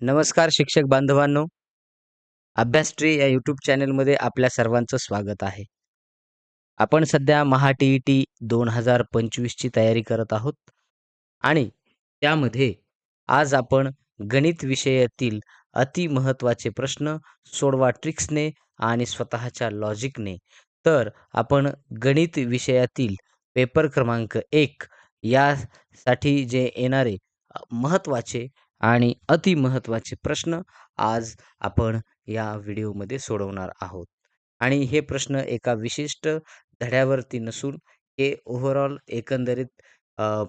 नमस्कार शिक्षक बांधवांनो. अभ्यासट्री या यूट्यूब चॅनलमध्ये आपल्या सर्वांचं स्वागत आहे. आपण सध्या महा टी ई टी दोन हजार पंचवीसची तयारी करत आहोत. आणि त्यामध्ये आज आपण गणित विषयातील अतिमहत्वाचे प्रश्न सोडवा ट्रिक्सने आणि स्वतःच्या लॉजिकने. तर आपण गणित विषयातील पेपर क्रमांक एक यासाठी जे येणारे महत्त्वाचे आणि अति महत्त्वाचे प्रश्न आज आपण या व्हिडिओमध्ये सोडवणार आहोत. आणि हे प्रश्न एका विशिष्ट धड्यावरती नसून हे ओव्हरऑल एकंदरीत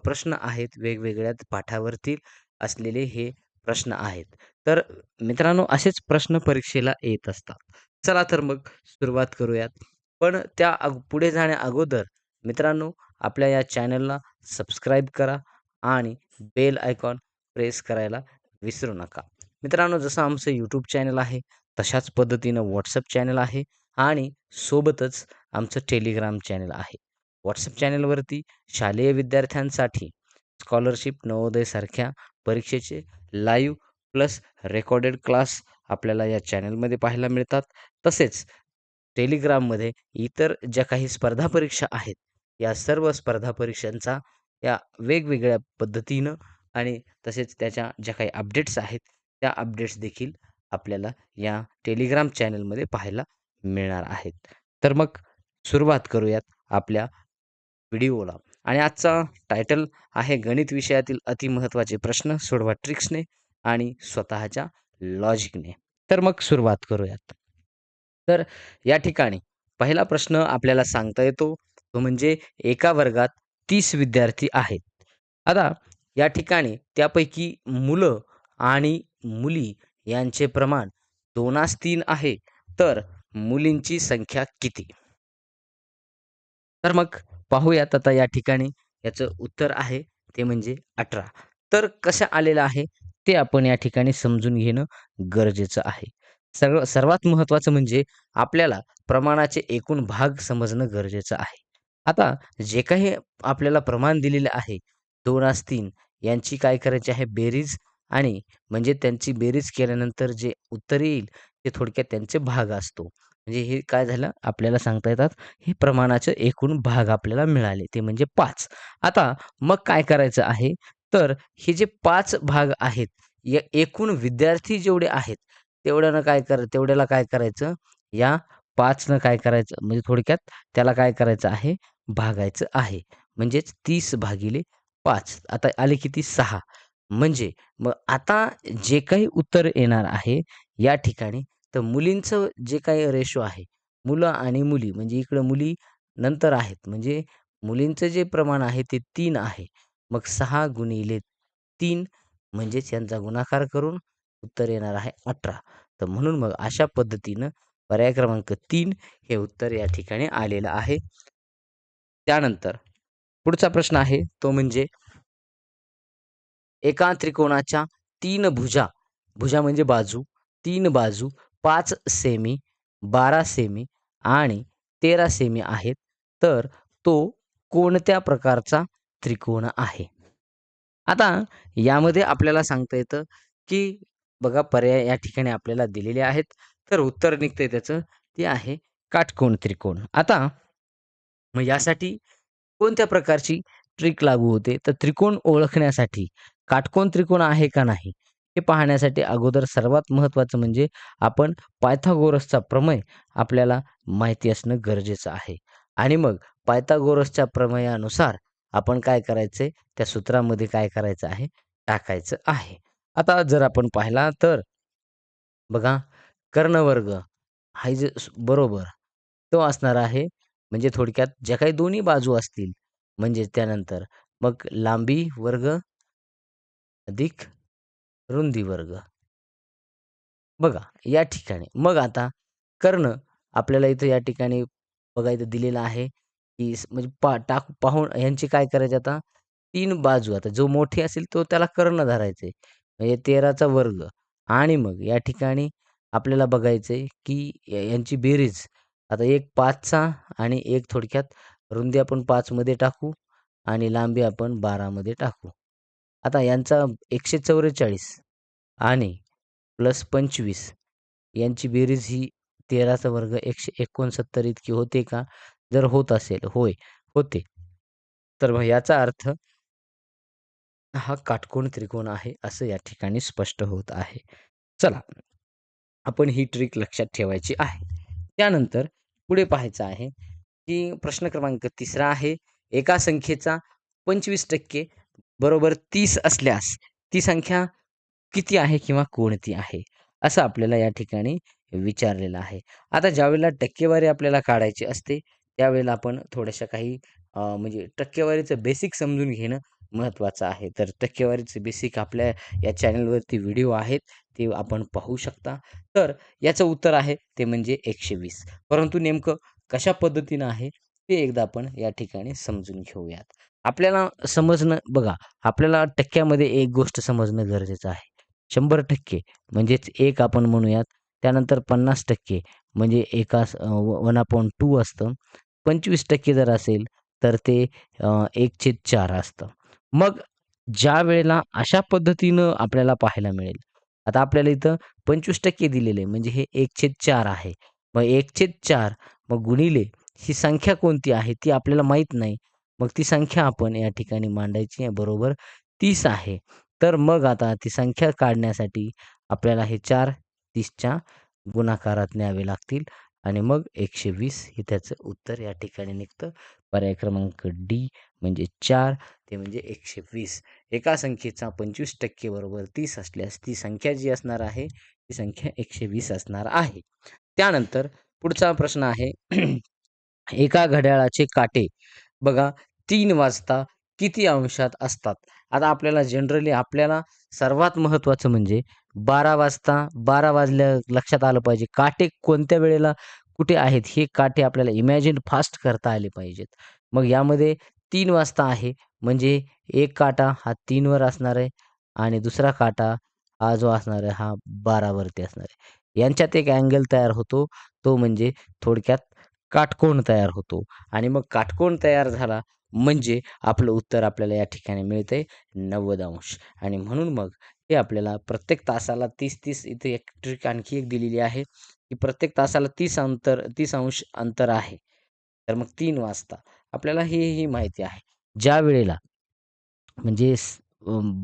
प्रश्न आहेत वेगवेगळ्या पाठावरती असलेले हे प्रश्न आहेत. तर मित्रांनो असेच प्रश्न परीक्षेला येत असतात. चला तर मग सुरुवात करूयात. पण त्या अग पुढे जाण्या अगोदर मित्रांनो आपल्या या चॅनलला सबस्क्राईब करा आणि बेल आयकॉन प्रेस करायला विसरू नका. मित्रांनो जसं आमचं यूट्यूब चॅनल आहे तशाच पद्धतीनं व्हॉट्सअप चॅनल आहे आणि सोबतच आमचं टेलिग्राम चॅनल आहे. व्हॉट्सअप चॅनलवरती शालेय विद्यार्थ्यांसाठी स्कॉलरशिप नवोदयसारख्या परीक्षेचे लाईव्ह प्लस रेकॉर्डेड क्लास आपल्याला या चॅनलमध्ये पाहायला मिळतात. तसेच टेलिग्राममध्ये इतर ज्या काही स्पर्धा परीक्षा आहेत या सर्व स्पर्धा परीक्षांचा या वेगवेगळ्या पद्धतीनं आणि तसेच त्याच्या ज्या काही अपडेट्स आहेत त्या अपडेट्स देखील आपल्याला या टेलिग्राम चॅनलमध्ये पाहायला मिळणार आहेत. तर मग सुरुवात करूयात आपल्या व्हिडिओला आणि आजचा टायटल आहे गणित विषयातील अतिमहत्त्वाचे प्रश्न सोडवा ट्रिक्सने आणि स्वतःच्या लॉजिकने तर मग सुरुवात करूयात. तर या ठिकाणी पहिला प्रश्न आपल्याला सांगता येतो तो म्हणजे एका वर्गात तीस विद्यार्थी आहेत. आता या ठिकाणी त्यापैकी मुलं आणि मुली यांचे प्रमाण दोनास तीन आहे. तर मुलींची संख्या किती? तर मग पाहूयात आता या ठिकाणी याचं उत्तर आहे ते म्हणजे अठरा. तर कशा आलेलं आहे ते आपण या ठिकाणी समजून घेणं गरजेचं आहे. सर्व सर्वात महत्त्वाचं म्हणजे आपल्याला प्रमाणाचे एकूण भाग समजणं गरजेचं आहे. आता जे काही आपल्याला प्रमाण दिलेलं आहे दोन आस तीन यांची काय करायची आहे बेरीज आणि म्हणजे त्यांची बेरीज केल्यानंतर जे उत्तर येईल ते थोडक्यात त्यांचे भाग असतो. म्हणजे हे काय झालं? आपल्याला सांगता येतात हे प्रमाणाचे एकूण भाग आपल्याला मिळाले ते म्हणजे पाच. आता मग काय करायचं आहे? तर हे जे पाच भाग आहेत या एकूण विद्यार्थी जेवढे आहेत तेवढ्यानं काय कर तेवढ्याला काय करायचं? या पाचनं काय करायचं? म्हणजे थोडक्यात त्याला काय करायचं आहे? भागायचं आहे. म्हणजेच तीस भागिले पाच. आता आले किती? सहा. म्हणजे मग आता जे काही उत्तर येणार आहे या ठिकाणी तर मुलींचं जे काही रेशो आहे मुलं आणि मुली म्हणजे इकडं मुली नंतर आहेत. म्हणजे मुलींचं जे प्रमाण आहे ते तीन आहे. मग सहा गुणिले तीन म्हणजेच यांचा गुणाकार करून उत्तर येणार आहे अठरा. तर म्हणून मग अशा पद्धतीनं पर्याय क्रमांक तीन हे उत्तर या ठिकाणी आलेलं आहे. त्यानंतर पुढचा प्रश्न आहे तो म्हणजे एका त्रिकोणाच्या तीन भुजा भुजा म्हणजे बाजू तीन बाजू पाच सेमी बारा सेमी आणि तेरा सेमी आहेत तर तो कोणत्या प्रकारचा त्रिकोण आहे? आता यामध्ये आपल्याला सांगता येतं की बघा पर्याय या ठिकाणी आपल्याला दिलेले आहेत तर उत्तर निघतंय त्याचं ते आहे काटकोण त्रिकोण. आता मग यासाठी कोणत्या प्रकारची ट्रिक लागू होते? तर त्रिकोण ओळखण्यासाठी काटकोण त्रिकोण आहे का नाही? हे पाहण्यासाठी अगोदर सर्वात महत्त्वाचं म्हणजे आपण पायथागोरसचा प्रमेय आपल्याला माहिती असणं गरजेचं आहे. आणि मग पायथागोरसच्या प्रमेयानुसार आपण काय करायचंय त्या सूत्रामध्ये काय करायचं आहे? टाकायचं आहे. आता जर आपण पाहिला तर बघा कर्णवर्ग हा जे बरोबर तो असणार आहे म्हणजे थोडक्यात ज्या काही दोन्ही बाजू असतील म्हणजे त्यानंतर मग लांबी वर्ग अधिक रुंदी वर्ग. बघा या ठिकाणी. मग आता कर्ण आपल्याला इथं या ठिकाणी बघा इथं दिलेलं आहे की म्हणजे पा टाक पाहून यांची काय करायचे आता? तीन बाजू आता. जो मोठी असेल तो त्याला कर्ण धरायचे म्हणजे तेराचा वर्ग. आणि मग या ठिकाणी आपल्याला बघायचंय की यांची बेरीज आता एक पाचचा आणि एक थोडक्यात रुंदी आपण पाचमध्ये टाकू आणि लांबी आपण बारामध्ये टाकू. आता यांचा एकशे चौवेचाळीस आणि प्लस पंचवीस यांची बेरीज ही तेराचा वर्ग एकशे एकोणसत्तर इतकी होते का? जर होत असेल होय होते. तर मग याचा अर्थ हा काटकोण त्रिकोण आहे असं या ठिकाणी स्पष्ट होत आहे. चला आपण ही ट्रिक लक्षात ठेवायची आहे. त्यानंतर पुढे पाहायचं आहे की प्रश्न क्रमांक तिसरा आहे. एका संख्येचा पंचवीस टक्के बरोबर तीस असल्यास ती संख्या किती आहे किंवा कोणती आहे? असं आपल्याला या ठिकाणी विचारलेलं आहे. आता ज्यावेळेला टक्केवारी आपल्याला काढायची असते त्यावेळेला आपण थोड्याशा काही म्हणजे टक्केवारीचं बेसिक समजून घेणं महत्त्वाचं आहे. तर टक्केवारीचे बेसिक आपल्या या चॅनलवरती व्हिडिओ आहेत ते आपण पाहू शकता. तर याचं उत्तर आहे ते म्हणजे एकशे वीस. परंतु नेमकं कशा पद्धतीनं आहे ते एकदा आपण या ठिकाणी समजून घेऊयात. आपल्याला समजणं बघा आपल्याला टक्क्यामध्ये एक गोष्ट समजणं गरजेचं आहे. शंभर टक्के म्हणजेच एक आपण म्हणूयात त्यानंतर पन्नास टक्के म्हणजे एका वन अपॉइंट टू असतं. पंचवीस टक्के जर असेल तर ते एक छेद चार असतं. मग ज्या वेळेला अशा पद्धतीनं आपल्याला पाहायला मिळेल. आता आपल्याला इथं पंचवीस टक्के दिलेले म्हणजे हे एक छेद चार आहे. मग एक छेद चार मग गुणिले ही संख्या कोणती आहे? ती आपल्याला माहीत नाही. मग ती संख्या आपण या ठिकाणी मांडायची आहे. बरोबर तीस आहे. तर मग आता ती संख्या काढण्यासाठी आपल्याला हे चार तीसच्या गुणाकारात न्यावे लागतील. आणि मग एकशे वीस हे त्याचं उत्तर या ठिकाणी निघतं. पर्याय क्रमांक डी म्हणजे चार ते म्हणजे एकशे वीस. एका संख्येचा पंचवीस टक्के बरोबर तीस असल्यास ती संख्या जी असणार आहे ती संख्या एकशे वीस असणार आहे. त्यानंतर पुढचा प्रश्न आहे एका घड्याळाचे काटे. बघा तीन वाजता किती अंशात असतात? आता आपल्याला जनरली आपल्याला सर्वात महत्त्वाचं म्हणजे बारा वाजता बारा वाजल्या लक्षात आलं पाहिजे. काटे कोणत्या वेळेला कुठे आहेत हे काटे आपल्याला इमॅजिन फास्ट करता आले पाहिजेत. मग यामध्ये तीन वाजता आहे म्हणजे एक काटा हा तीनवर असणार आहे आणि दुसरा काटा हा जो असणार आहे हा बारावरती असणार आहे. यांच्यात एक अँगल तयार होतो तो म्हणजे थोडक्यात काटकोण तयार होतो. आणि मग काटकोण तयार झाला म्हणजे आपलं उत्तर आपल्याला या ठिकाणी मिळतंय नव्वद अंश. आणि म्हणून मग हे आपल्याला प्रत्येक तासाला तीस तीस इथे एक ट्रिक आणखी एक दिलेली आहे की प्रत्येक तासाला तीस अंतर तीस अंश अंतर आहे. तर मग तीन वाजता आपल्याला हे ही माहिती आहे. ज्या वेळेला म्हणजे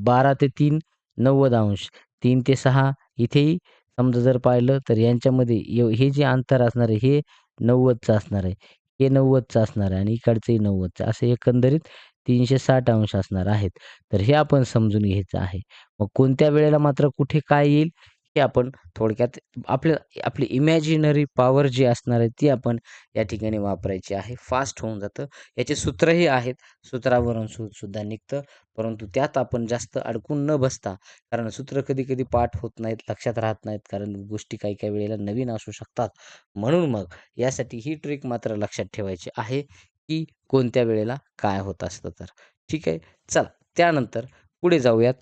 बारा ते तीन नव्वद अंश तीन ते सहा इथेही समजा जर पाहिलं तर यांच्यामध्ये हे जे अंतर असणार आहे हे नव्वदचं असणार आहे हे नव्वदचं असणार आहे आणि इकडचंही नव्वदचं असं एकंदरीत तीनशे साठ अंश असणार आहेत. तर हे आपण समजून घ्यायचं आहे. मग कोणत्या वेळेला मात्र कुठे काय येईल हे आपण थोडक्यात आपल्या आपली इमॅजिनरी पॉवर जी असणार आहे ती आपण या ठिकाणी वापरायची आहे. फास्ट होऊन जातं. याचे सूत्रही आहेत. सूत्रावरून सु सुद्धा निघतं. परंतु त्यात आपण जास्त अडकून न बसता कारण सूत्र कधी कधी पाठ होत नाहीत लक्षात राहत नाहीत कारण गोष्टी काही काही वेळेला नवीन असू शकतात. म्हणून मग यासाठी ही ट्रिक मात्र लक्षात ठेवायची आहे. की कोणत्या वेळेला काय होत असतं तर. ठीक आहे? चला त्यानंतर पुढे जाऊयात.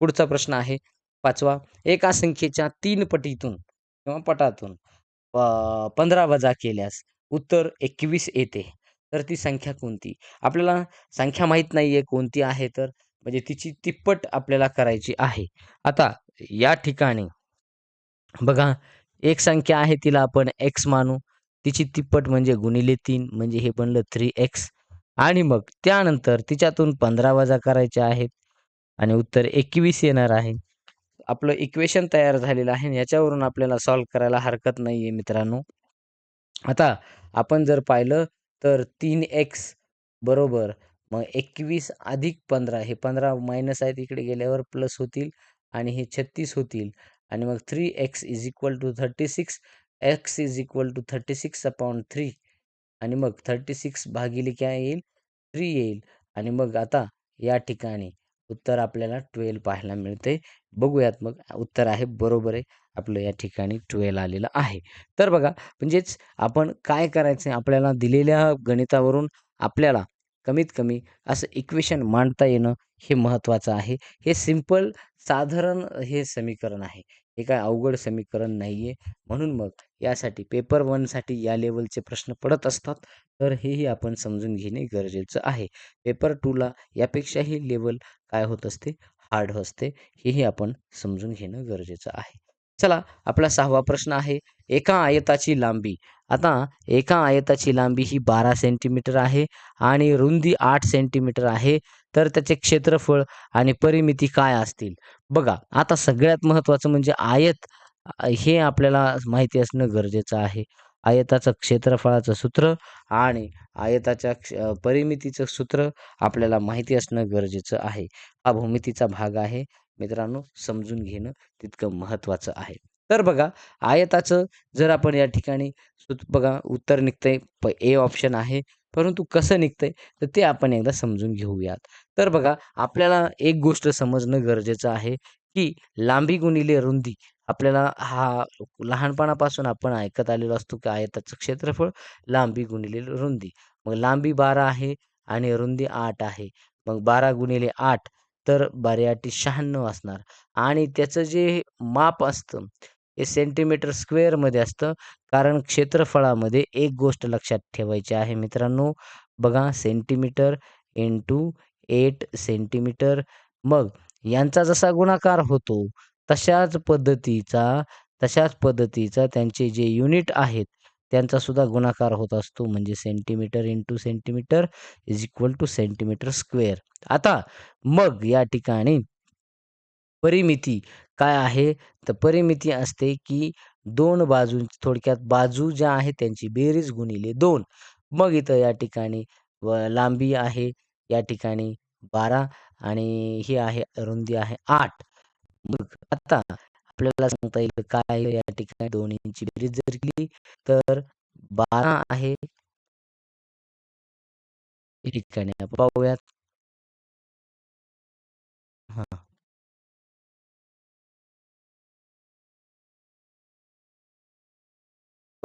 पुढचा प्रश्न आहे पाचवा. एका संख्येच्या तीन पटीतून किंवा पटातून पंधरा वजा केल्यास उत्तर एकवीस येते. तर ती संख्या कोणती? आपल्याला संख्या माहीत नाही आहे कोणती आहे तर म्हणजे तिची तिप्पट आपल्याला करायची आहे. आता या ठिकाणी बघा एक संख्या आहे तिला आपण एक्स मानू. तिची तिप्पट म्हणजे गुणिले तीन म्हणजे हे बनलं थ्री एक्स आणि मग त्यानंतर तिच्यातून पंधरा वजा करायचे आहेत. आणि उत्तर एकवीस येणार आहे. आपलं इक्वेशन तयार झालेलं आहे. याच्यावरून आपल्याला सॉल्व करायला हरकत नाही आहे मित्रांनो. आता आपण जर पाहिलं तर तीन एक्स बरोबर मग एकवीस अधिक पंधरा हे पंधरा मायनस आहेत इकडे गेल्यावर प्लस होतील आणि हे छत्तीस होतील. आणि मग three x is equal to thirty six x is equal to thirty six upon three आणि मग थर्टी सिक्स भागिले काय येईल? थ्री येईल. आणि मग आता या ठिकाणी उत्तर आपल्याला ट्वेल्व पाहायला मिळते बघूयात मग उत्तर आहे बरोबर आहे. आपलं या ठिकाणी ट्वेल्व आलेलं आहे. तर बघा म्हणजेच आपण काय करायचं आहे आपल्याला दिलेल्या गणितावरून आपल्याला कमीत कमी असं इक्वेशन मांडता येणं हे महत्त्वाचं आहे. हे सिंपल साधारण हे समीकरण आहे. हे काय अवघड समीकरण नाही आहे म्हणून मग यासाठी पेपर वनसाठी या लेवलचे प्रश्न पडत असतात. तर हेही आपण समजून घेणे गरजेचं आहे. पेपर टूला यापेक्षाही लेवल काय होत असते? हार्ड असते. हेही आपण समजून घेणं गरजेचं आहे. चला आपला सहावा प्रश्न आहे. एका आयताची लांबी आता एका आयताची लांबी ही बारा सेंटीमीटर आहे आणि रुंदी आठ सेंटीमीटर आहे तर त्याचे क्षेत्रफळ आणि परिमिती काय असतील? बघा आता सगळ्यात महत्त्वाचं म्हणजे आयत हे आपल्याला माहिती असणं गरजेचं आहे. आयताचं क्षेत्रफळाचं सूत्र आणि आयताच्या क्ष परिमितीचं सूत्र आपल्याला माहिती असणं गरजेचं आहे. हा भूमितीचा भाग आहे. मित्रांनो समजून घेणं तितकं महत्त्वाचं आहे. तर बघा आयताचं जर आपण या ठिकाणी बघा उत्तर निघतंय प ए ऑप्शन आहे परंतु कसं निघतंय तर ते आपण एकदा समजून घेऊयात. तर बघा आपल्याला एक गोष्ट समजणं गरजेचं आहे की लांबी गुणिले रुंदी. आपल्याला हा लहानपणापासून आपण ऐकत आलेलो असतो की आयताचं क्षेत्रफळ लांबी गुणिले रुंदी. मग लांबी बारा आहे आणि रुंदी आठ आहे. मग बारा गुणिले आठ तर बारेआठी शहाण्णव असणार. आणि त्याचं जे माप असतं हे सेंटीमीटर स्क्वेअरमध्ये असतं. कारण क्षेत्रफळामध्ये एक गोष्ट लक्षात ठेवायची आहे मित्रांनो. बघा सेंटीमीटर इंटू एट सेंटीमीटर मग यांचा जसा गुणाकार होतो तशाच पद्धतीचा तशाच पद्धतीचा त्यांचे जे युनिट आहेत त्यांचा सुद्धा गुणाकार होत असतो. म्हणजे centimetre into centimetre is equal to centimetre square आता मग या ठिकाणी परिमिती काय आहे? तर परिमिती असते की दोन बाजू थोडक्यात बाजू ज्या आहेत त्यांची बेरीज गुणिले दोन. मग इथं या ठिकाणी व लांबी आहे या ठिकाणी बारा आणि ही आहे रुंदी आहे आठ. मग आता आपल्याला सांगता येईल काय या ठिकाणी दोन्हींची बेरीज जर केली तर बारा आहे. ठिकाणी पाहूयात.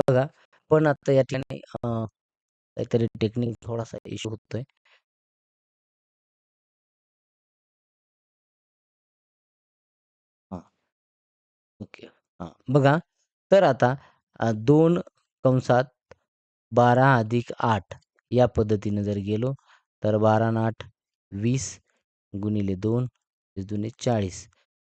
बघा. पण आता या ठिकाणी काहीतरी टेक्निक थोडासा इश्यू होतोय. ओके. हां. बघा. तर आता दोन कंसात बारा अधिक आठ या पद्धतीने जर गेलो तर बारा आठ वीस गुणिले दोन दुने चाळीस.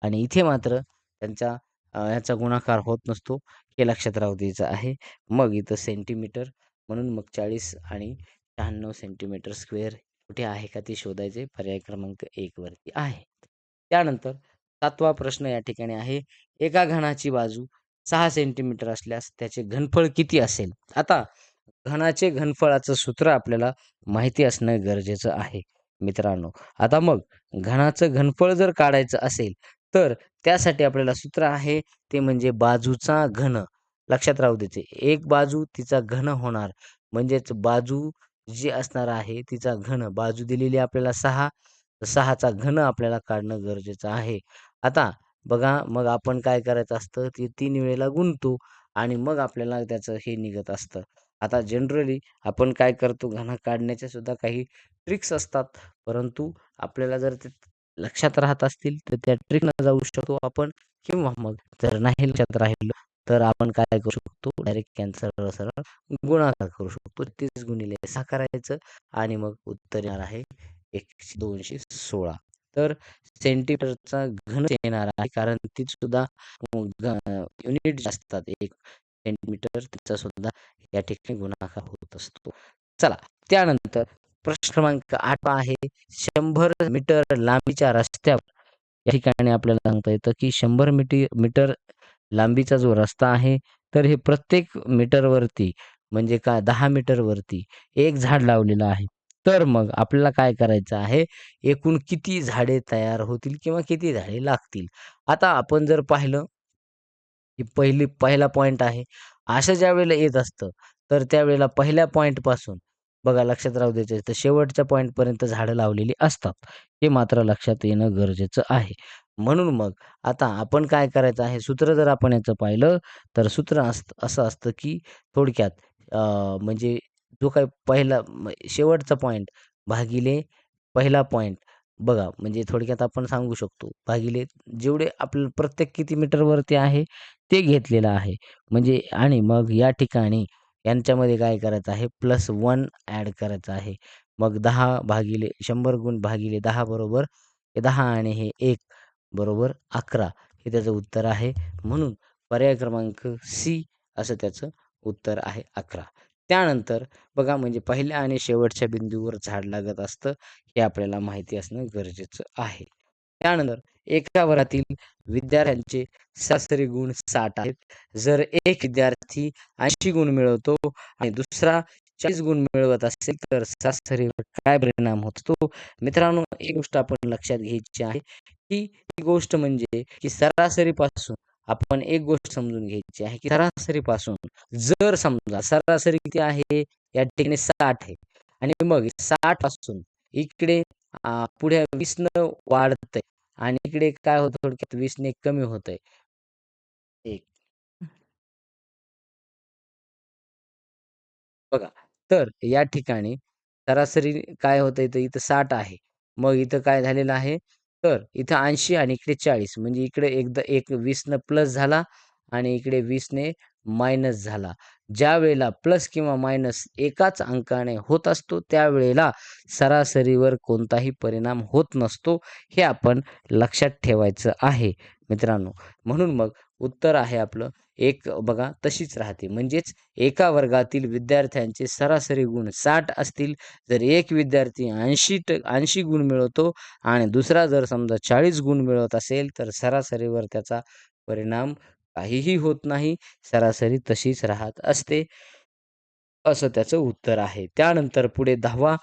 आणि इथे मात्र त्यांचा ह्याचा गुणाकार होत नसतो हे लक्षात राहू द्यायचं आहे. मग इथं सेंटीमीटर म्हणून मग चाळीस आणि शहाण्णव सेंटीमीटर स्क्वेअर कुठे आहे का ते शोधायचे? पर्याय क्रमांक एकवरती आहे. त्यानंतर सातवा प्रश्न या ठिकाणी आहे. एका घनाची बाजू सहा सेंटीमीटर असल्यास त्याचे घनफळ किती असेल? आता घनाचे घनफळाचं सूत्र आपल्याला माहिती असणं गरजेचं आहे मित्रांनो. आता मग घनाचं घनफळ जर काढायचं असेल तर त्यासाठी आपल्याला सूत्र आहे ते म्हणजे बाजूचा घन. लक्षात राहू द्यायचे एक बाजू तिचा घन होणार. म्हणजेच बाजू जी असणार आहे तिचा घन. बाजू दिलेली आपल्याला सहा. सहाचा घन आपल्याला काढणं गरजेचं आहे. आता बघा मग आपण काय करायचं असतं? ते तीन वेळेला गुंतू आणि मग आपल्याला त्याचं हे निघत असतं. आता जनरली आपण काय करतो? घन काढण्याच्या सुद्धा काही ट्रिक्स असतात. परंतु आपल्याला जर ते लक्षात राहत असतील तर त्या ट्रिकनं जाऊ शकतो आपण किंवा मग जर नाही लक्षात राहिलं तर आपण काय करू शकतो? डायरेक्ट कॅन्सर सरळ गुणाकार करू शकतो. तीस गुणिले सहा करायचं आणि मग उत्तर येणार आहे एकशे दोनशे सोळा. तर सेंटीमीटरचा घन येणार आहे कारण ती सुद्धा युनिट असतात एक सेंटीमीटर तिचा सुद्धा या ठिकाणी गुणाकार होत असतो. चला त्यानंतर प्रश्न क्रमांक आठ आहे शंभर मीटर लांबीच्या रस्त्यावर. या ठिकाणी आपल्याला सांगता येतं की शंभर मीटर मीटर लांबीचा जो रस्ता आहे तर हे प्रत्येक मीटरवरती म्हणजे काय दहा मीटरवरती एक झाड लावलेलं आहे. तर मग आपल्याला काय करायचं आहे एकूण किती झाडे तयार होतील किंवा किती झाडे लागतील? आता आपण जर पाहिलं की पहिली पहिला पॉईंट आहे. असं ज्या वेळेला येत असतं तर त्यावेळेला पहिल्या पॉईंटपासून बघा लक्षात राहू द्यायचं तर शेवटच्या पॉईंटपर्यंत झाडं लावलेली असतात. हे मात्र लक्षात येणं गरजेचं आहे. म्हणून मग आता आपण काय करायचं आहे? सूत्र जर आपण याचं पाहिलं तर सूत्र असतं असं असतं की थोडक्यात म्हणजे जो काय पहिला शेवटचा पॉईंट भागिले पहिला पॉईंट बघा म्हणजे थोडक्यात आपण सांगू शकतो. भागिले जेवढे आपलं प्रत्येक किती मीटरवरती आहे ते घेतलेलं आहे. म्हणजे आणि मग या ठिकाणी यांच्यामध्ये काय करायचं आहे? प्लस वन ॲड करायचं आहे. मग दहा भागिले शंभर गुण भागिले दहा बरोबर दहा आणि हे एक बरोबर अकरा. हे त्याचं उत्तर आहे. म्हणून पर्याय क्रमांक सी असं त्याचं उत्तर आहे अकरा. त्यानंतर बघा म्हणजे पहिल्या आणि शेवटच्या बिंदूवर झाड लागत असतं हे आपल्याला माहिती असणं गरजेचं आहे. त्यानंतर एका वर्गातील विद्यार्थ्यांचे सरासरी गुण साठ आहेत. जर एक विद्यार्थी ऐंशी गुण मिळवतो आणि दुसरा चाळीस गुण मिळवत असेल तर सरासरीवर काय परिणाम होतो? मित्रांनो एक गोष्ट आपण लक्षात घ्यायची आहे की ही गोष्ट म्हणजे की सरासरीपासून आपण एक गोष्ट समजून घ्यायची आहे की सरासरीपासून जर समजा सरासरी किती आहे? या ठिकाणी साठ आहे. आणि मग साठपासून इकडे पुढे वीस न वाढतंय. आणि इकडे काय होतं थोडक्यात? वीस ने कमी होत आहे एक. बघा तर या ठिकाणी सरासरी काय होतं इथं इथं साठ आहे. मग इथं काय झालेलं आहे? तर इथं ऐंशी आणि इकडे चाळीस. म्हणजे इकडे एकदा एक वीसनं प्लस झाला आणि इकडे वीसने मायनस झाला. ज्या वेळेला प्लस किंवा मायनस एकाच अंकाने होत असतो त्यावेळेला सरासरीवर कोणताही परिणाम होत नसतो हे आपण लक्षात ठेवायचं आहे. मित्रांनो म्हणून मग उत्तर आहे आपलं एक बघा तशीच राहते. म्हणजेच एका वर्गातील विद्यार्थ्यांचे सरासरी गुण साठ असतील जर एक विद्यार्थी ऐंशी ट ऐंशी गुण मिळवतो आणि दुसरा जर समजा चाळीस गुण मिळवत असेल तर सरासरीवर त्याचा परिणाम काहीही होत नाही सरासरी तशीच राहत असते असं त्याचं उत्तर आहे. त्यानंतर पुढे दहावा